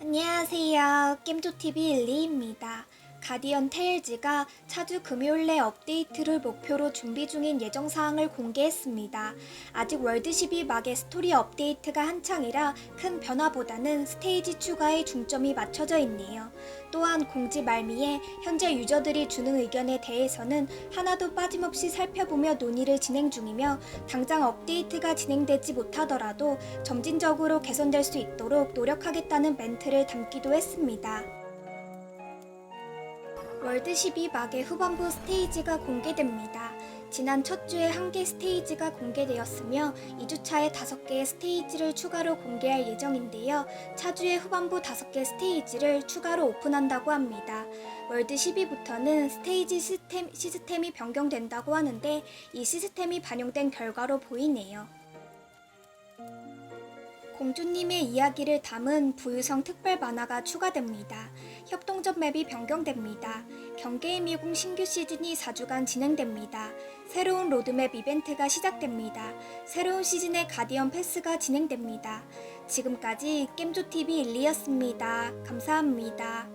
안녕하세요. 겜조TV 일리입니다. 가디언 테일즈가 차주 금요일 내 업데이트를 목표로 준비 중인 예정 사항을 공개했습니다. 아직 월드 12 막의 스토리 업데이트가 한창이라 큰 변화보다는 스테이지 추가에 중점이 맞춰져 있네요. 또한 공지 말미에 현재 유저들이 주는 의견에 대해서는 하나도 빠짐없이 살펴보며 논의를 진행 중이며 당장 업데이트가 진행되지 못하더라도 점진적으로 개선될 수 있도록 노력하겠다는 멘트를 담기도 했습니다. 월드 12 막의 후반부 스테이지가 공개됩니다. 지난 첫 주에 한 개 스테이지가 공개되었으며 2주차에 5개의 스테이지를 추가로 공개할 예정인데요. 차주의 후반부 5개 스테이지를 추가로 오픈한다고 합니다. 월드 12부터는 스테이지 시스템, 시스템이 변경된다고 하는데 이 시스템이 반영된 결과로 보이네요. 공주님의 이야기를 담은 부유성 특별 만화가 추가됩니다. 협동전 맵이 변경됩니다. 미궁 신규 시즌이 4주간 진행됩니다. 새로운 로드맵 이벤트가 시작됩니다. 새로운 시즌의 가디언 패스가 진행됩니다. 지금까지 겜조TV 일리였습니다. 감사합니다.